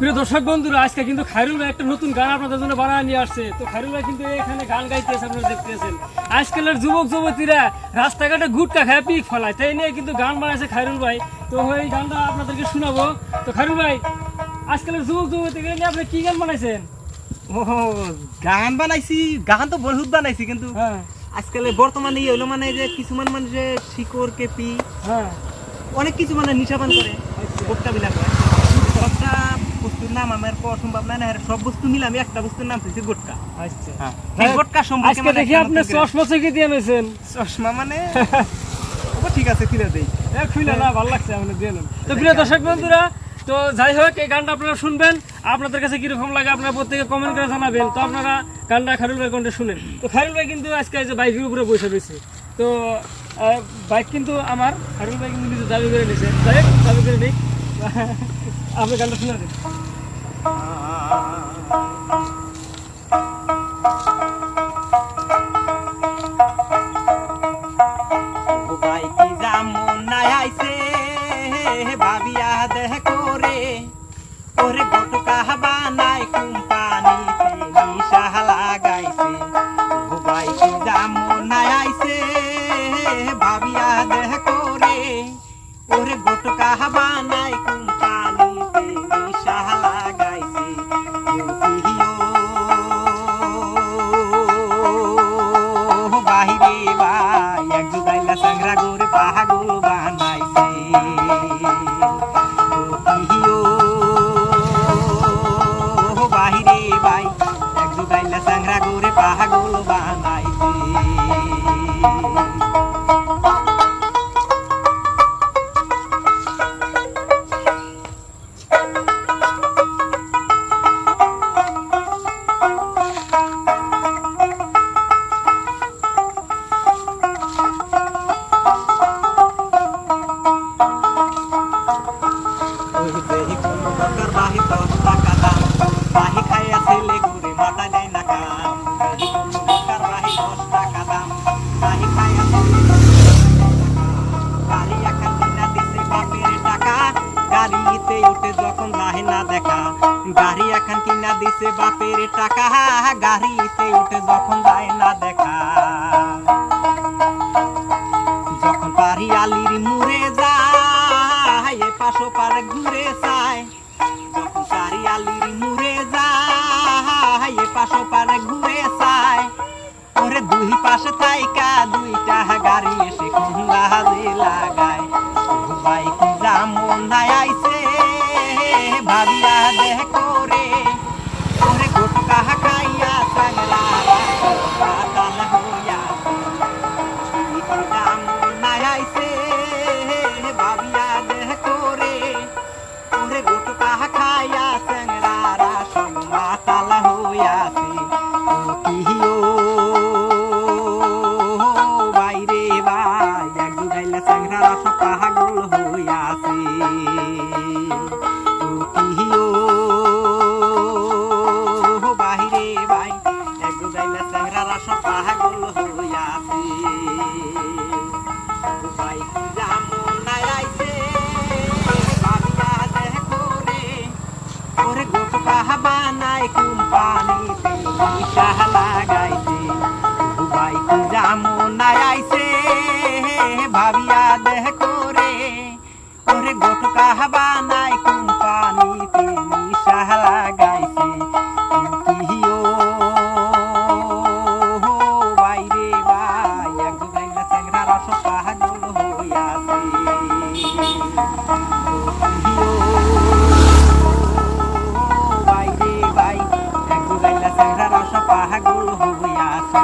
প্রিয় দর্শক বন্ধুরা আজকে কিন্তু খাইরুল ভাই একটা নতুন গান আপনাদের জন্য বানায় নিয়ে আসছে। তো খাইরুল ভাই কিন্তু এখানে গান গাইতেছে আপনারা দেখতেছেন। আজকালের যুবক যুবতীরা রাস্তাঘাটে গুটকা খায় পিক ফলায়। তাই নিয়ে কিন্তু গান বানাইছে খাইরুল ভাই। তো এই গানটা আপনাদেরকে শোনাবো। তো খাইরুল ভাই আজকালের যুবক যুবতীরা নিয়ে আপনি কি গান বানাইছেন? ও গান বানাইছি গান তো বহুত বানাইছি কিন্তু হ্যাঁ। আজকাল বর্তমানে এই হলো মানে যে কিছুমান মানুষে শিকড় কেপি হ্যাঁ। অনেক কিছু মানে নিশাপান করে আচ্ছা। গোটকা বিলাক নাম আমার সম্ভব না আর সব বস্তু মিলে আমি একটা বস্তুর নাম চাইছি গোটকা। আচ্ছা। এই গোটকা সম্পর্কে আজকে দেখি আপনি চশমা দিয়ে চশমা মানে? ঠিক আছে খুলে দেই। এ খুলে না ভালো লাগছে আপনি দিয়ে নেন। তো প্রিয় দর্শক বন্ধুরা তো যাই হোক এই গানটা আপনারা শুনবেন। আপনাদের কাছে কীরকম লাগে আপনারা প্রত্যেকে কমেন্ট করে জানাবেন। তো আপনারা গানটা খারুল ভাই কণ্ঠে শুনেন। তো খারুল ভাই কিন্তু আজকে এই যে বাইকের উপরে বসে রয়েছে। তো বাইক কিন্তু আমার খারুল ভাই কিন্তু নিজে দাবি করে নিয়েছে। যাই হোক দাবি করে নিই আপনি গানটা শুনে ভাবিয়া দেহ করে ওরে গোটকা গাড়ি এখন কিনা দিছে বাপের টাকা। গাড়িতে উঠে যখন যায় না দেখা। যখন পারি আলির মুড়ে যায়, এ পাশো পার ঘুরে যায়। যখন পারি আলির মুড়ে যায়, এ পাশো পার ঘুরে যায়। ওরে দুই পাশে থাইকা দুইটা গাড়ি এসে স্যাংরারা সব পাগল গোটকা বানাই কোম্পানিতে নিশা লাগাইছে। পাগল হইয়াছে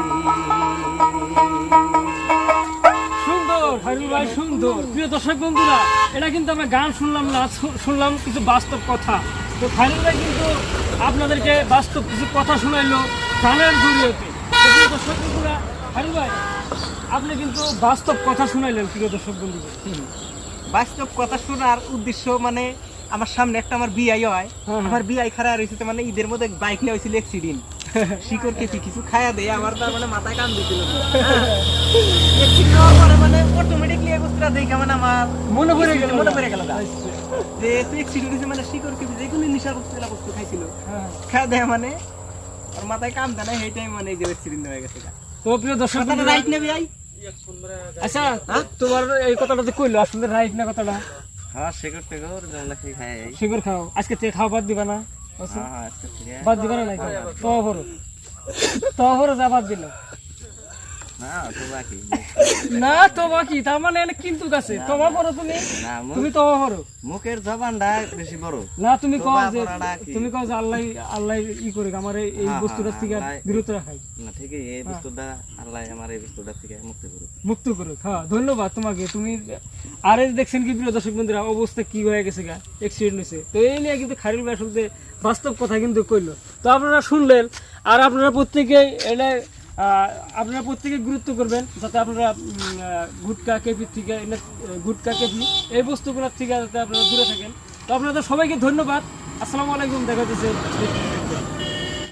সুন্দর প্রিয় দর্শক বন্ধুরা এটা কিন্তু আমরা গান শুনলাম না শুনলাম কিছু বাস্তব কথা। তো ভাই কিন্তু আপনাদেরকে বাস্তব কিছু কথা শোনাইলো গানের জড়িয়েতে। প্রিয় দর্শক বন্ধুরা খাইরুল ভাই আপনি কিন্তু বাস্তব কথা শুনাইলেন প্রিয় দর্শক বন্ধুদের বাস্তব কথা শোনার উদ্দেশ্য মানে আমার সামনে একটা আমার বিআই হয়। হ্যাঁ, হ্যাঁ। আমার বিআই খারাপ রয়েছে মানে ঈদের মধ্যে বাইক নিয়ে হয়েছিল অ্যাক্সিডেন্ট শিকড় কেছি কিছু খায়া দেয় আমার তার মানে মাথায় কান দিছিল। একটু খাওয়ার পরে মানে অটোমেটিকলি দেখে মানে আমার মনে পড়ে গেল মনে পড়ে গেল আচ্ছা। যে তুই এক শিকড় মানে শিকড় কেছি যে কোনো নিশার বস্তু এলা বস্তু খাইছিল। হ্যাঁ। খাওয়া দেয় মানে আর মাথায় কাম দেয় না সেই মানে এই যে অ্যাক্সিডেন্ট হয়ে গেছে গা। তো প্রিয় দর্শক রাইট নেবে আই আচ্ছা তোমার এই কথাটা যে কইলো আসলে রাইট না কথাটা? হ্যাঁ শেকড় টেকড় যেগুলো খেয়ে খাই শিকড় খাও। আজকে খাওয়া বাদ দিবা না। আচ্ছা। হ্যাঁ হ্যাঁ বাদ দিবা না নাই তো? ভরো তো ভরো যা বাদ দিল। না তো বাকি। না তার মানে কিন্তু কাছে। তোমা করো তুমি। তুমি তো করো মুখের জবানটা বেশি বড়। না তুমি কও যে তুমি কও যে আল্লাহ আল্লাহ ই করে আমার এই হ্যাঁ, বস্তুটা হ্যাঁ, থেকে বিরত রাখাই। না ঠিকই এই বস্তুটা আল্লাহ আমার এই বস্তুটা থেকে মুক্ত করুক। মুক্ত করুক হ্যাঁ ধন্যবাদ তোমাকে। তুমি আর দেখছেন কি প্রিয় দর্শক বন্ধুরা অবস্থা কি হয়ে গেছে গা? অ্যাক্সিডেন্ট হয়েছে। তো এই নিয়ে কিন্তু খারিল ভাই আসলে বাস্তব কথা কিন্তু কইলো। তো আপনারা শুনলেন আর আপনারা প্রত্যেকে এটা আপনারা প্রত্যেকে গুরুত্ব করবেন যাতে আপনারা গুটকা কেপির থেকে গুটকা, কেপি, এই বস্তুগুলোর থেকে যাতে আপনারা দূরে থাকেন। তো আপনাদের সবাইকে ধন্যবাদ। আসসালামু আলাইকুম দেখা যাচ্ছে